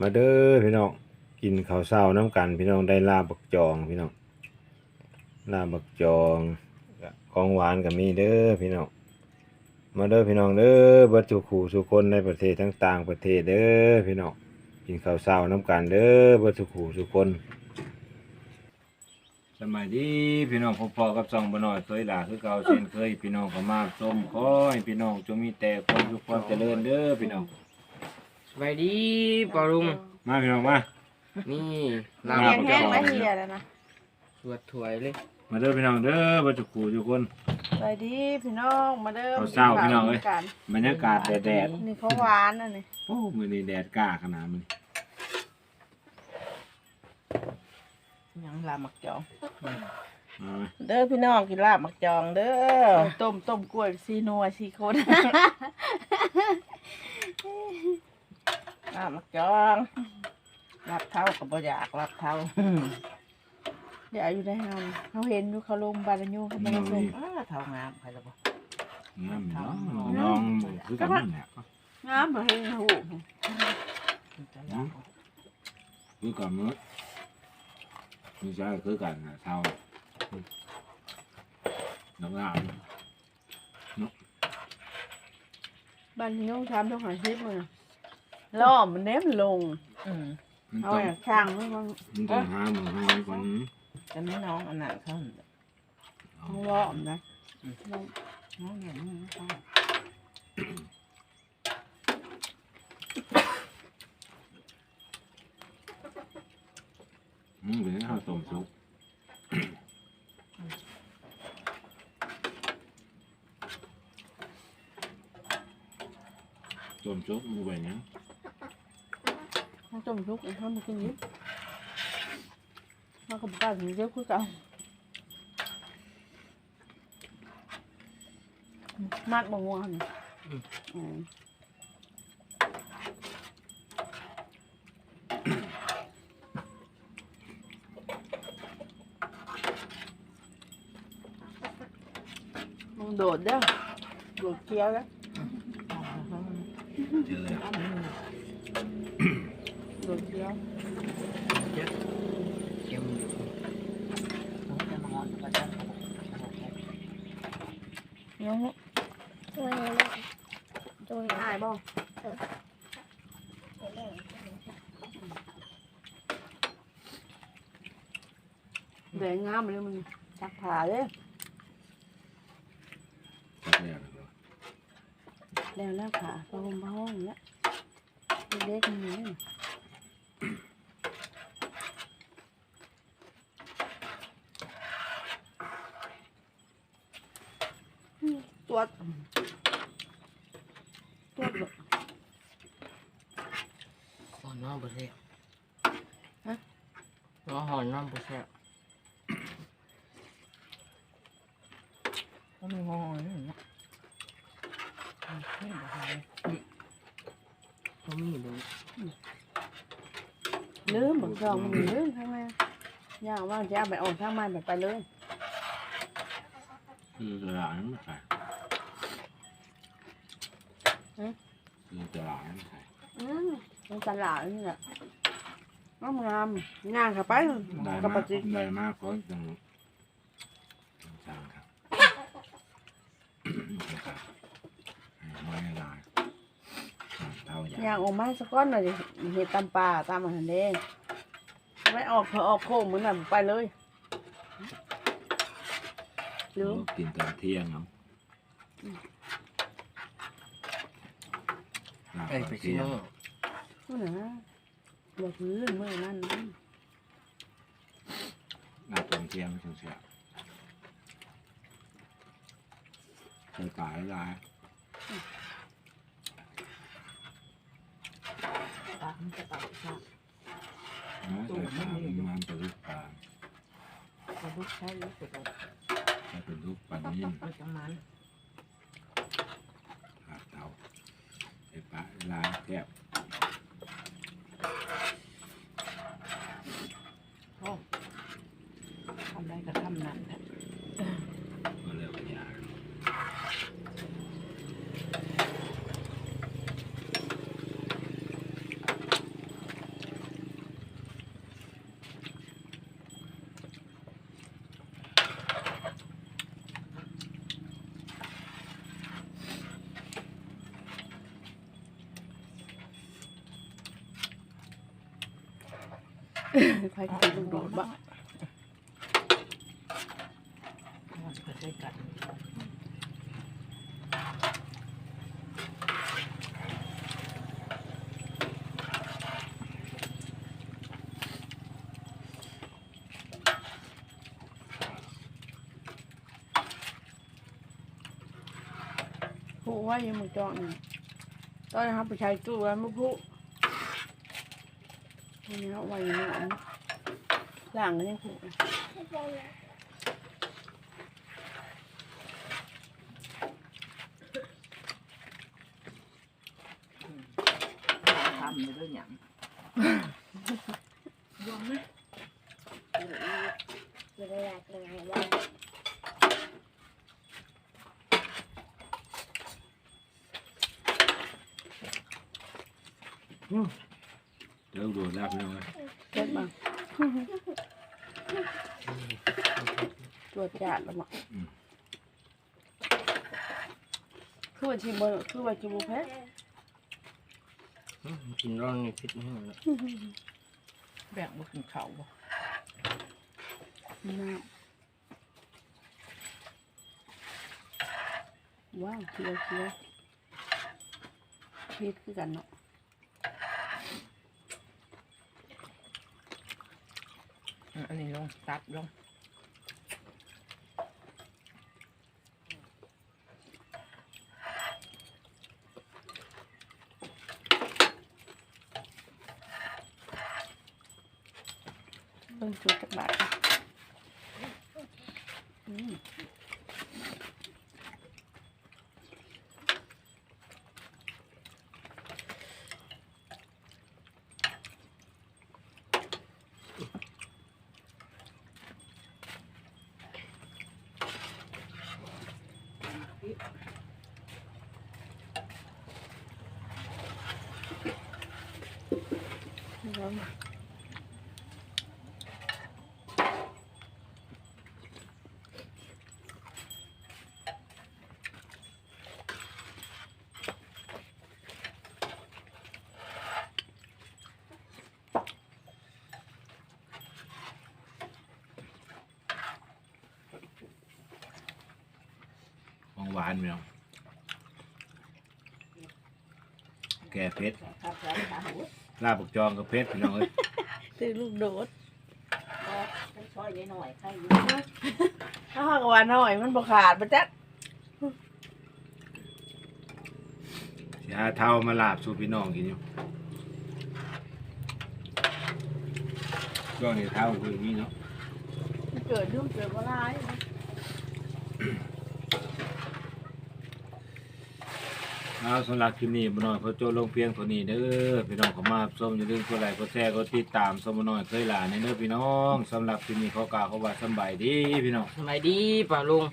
มาเด้อพี่น้องกินข้าวเช้าน้ำกัน พี่น้องได้ลาบักจองพี่น้องลาบักจองของหวานก็มีเด้อพี่น้องมาเด้อพี่น้องเด้อเบัดทุกคู่ทุคนในประเทศทั้งต่างประเทศเด้อพี่น้องกินข้าวเช้าน้ำกันเด้อเบัดทุกคู่ทุคนสมัยดีพี่น้องพอๆกับซองบน้อยเคยหลาคือเก่าเช่นเคยพี่น้องก็มาส้มขอให้พี่น้องจงมีแต่ความสุขความเจริญเด้อพี่น้อง สบายดีปอลุง มาพี่น้องมา นี่ลาลาบบแห้งๆแล้วเฮียแล้วนะสวดถวยเลยมาเด้อพี่น้องเด้อบัดทุกคู่ทุกคนไปดีพี่น้องมาเด้อข้าวเช้าพี่น้องเอ้ยกันบรรยากาศแดดนี่เขาหวานอันนี้ๆโอ้มื้อนี้แดดกล้าขนาดมันยังลาบหมักจองเอาไหมเด้อพี่น้องกินลาบหมักจองเด้อต้มต้มกล้วยซีนัวซีคน ลาบหมักจองลาบเท้ากับบ่อยากลาบเท้าเดี๋ยวอยู่ได้เฮาเขาเห็นอยู่เขาลงบาลายูเขาบ่ได้ลงอ้าเท้างามใครละบ่น้ำน้องน้องคือกันนั่นแหละงามบ่เห็นหูคือกันมื้อนี่ใช่คือกันนะเท่าน้ำลายบ้านพี่น้องทำต้องหาชิปเลย ล่อมันเน้มลงอืมมันเอาต้องอย่างช่างไม่มันมันต้องหาหมูหอยก่อนจะไม่น้องอันนั้นเขาเอาเขาล่อมนะน้องน้องอย่างนี้เขาอืมเป็นข้าวต้มสุกต้มสุกมือไปยังเขาต้มทุกข์เขามากินนิดเขาก็บอกว่าถึงเยอะคือเก่ามัดบาง วันอืมมึงโดดเด้อโดดเคี้ยวแล้วเจอ แล้วโดดเคี้ยวเค็มอยู่เนาะตัวอายบ่แดงงามเลยมึงชักผ่าเลย จักแล้วนะ แล้วแล้วขาพะหมพะห้องเนี้ยเล็กๆนี่ตัวตัวแบบ ห อนน้องบุเซ่ฮะน้องหอนน้องบุเซ่ก็ไม่งอเลยเนาะไม่บอกอะไรก็มีบุลืมบอกจองมันลืมทำไมย่างว่าจะเอาไปออกทางไม้แบบไปเลยคือตลาดนั้นไม่ขายคือตลาดนั้นไม่ขายอื มในตลาดนี่แหละงามงามย่างเข้าไปได้กับมาปะกจิได้มากก็จังจังครับไม่ได้เท่าอย่างย่างออกมาสักก้อนหน่อยดิเห็ดตำปลาตามอาหารเด้ไม่ออกเถอะออกโค้งเหมือนน่ะไปเลยหรือกินตอนเที่ยงเนาะไอ้ไปชิโน่ นู่นนะอย่าพื้นเมื่อนั้นนะหน้าตอนเที่ยงไม่ถึงเสียเคยตายหลายปากมันจะปากปากนะใส่ปลามันเป็นลูกปลาปากลูกใช้ลูกเสร็จแล้วใส่เป็นลูกปลานิ่มเอาจังมันหาเตาใส่ปลาลายแก้วทำ ก็ทำนั่นแหะมาเยาดูดบ้าง ผู้ว่ายังมึงจองนี่ตอนนะครับไปใช้ตู้ไว้มาผู้อันนี้เอาไว้อยังนี้อันนี้ล่างก็ยังผูกทำไปด้วยหยังรวมไหมไม่ได้อยากเลยว่า เดี๋ยวดูลาบพี่น้องเลยเจ็บบ้างตรวจจาดแล้วมั้งคือว่าชิมบนคือว่าจิบุเพชรอืมกินร้อนนี่พิษไม่หมดแล้วแบ่งมากินเขาบ่น้ำว้าวเคี้ยวเคี้ยวพีดคือกันเนาะ อันนี้ลงซับลงลงจุดจักบาทอืม ร้อนของห วานพี่น้องแก่เพชรลาบบักจองกับเพชรพี่น้องเอ้ยตื่นลูกโดดช่วยหน่อยใครอยู่ถ้าหากว่าน้อยมันบ่ขาดบ่จักสิหาเท่ามาลาบสู่พี่น้องกินอยู่ช่วงนี้เท่าคืออย่างนี้เนาะมันเกิดเรื่องเกิดบ่ร้าย เอาสำหรับคลิปนี้บ่น้อยเขาโจลงเพียงตัวนี้เด้อพี่น้องเขามาส้มอย่าลืมกดไลค์กดแชร์กดติดตามสมบ่น้อยเคยหลานในเด้อพี่น้องสำหรับคลิปนี้ขากล่าวคำว่าสำบายดีพี่น้อง สบายดีป่าลุง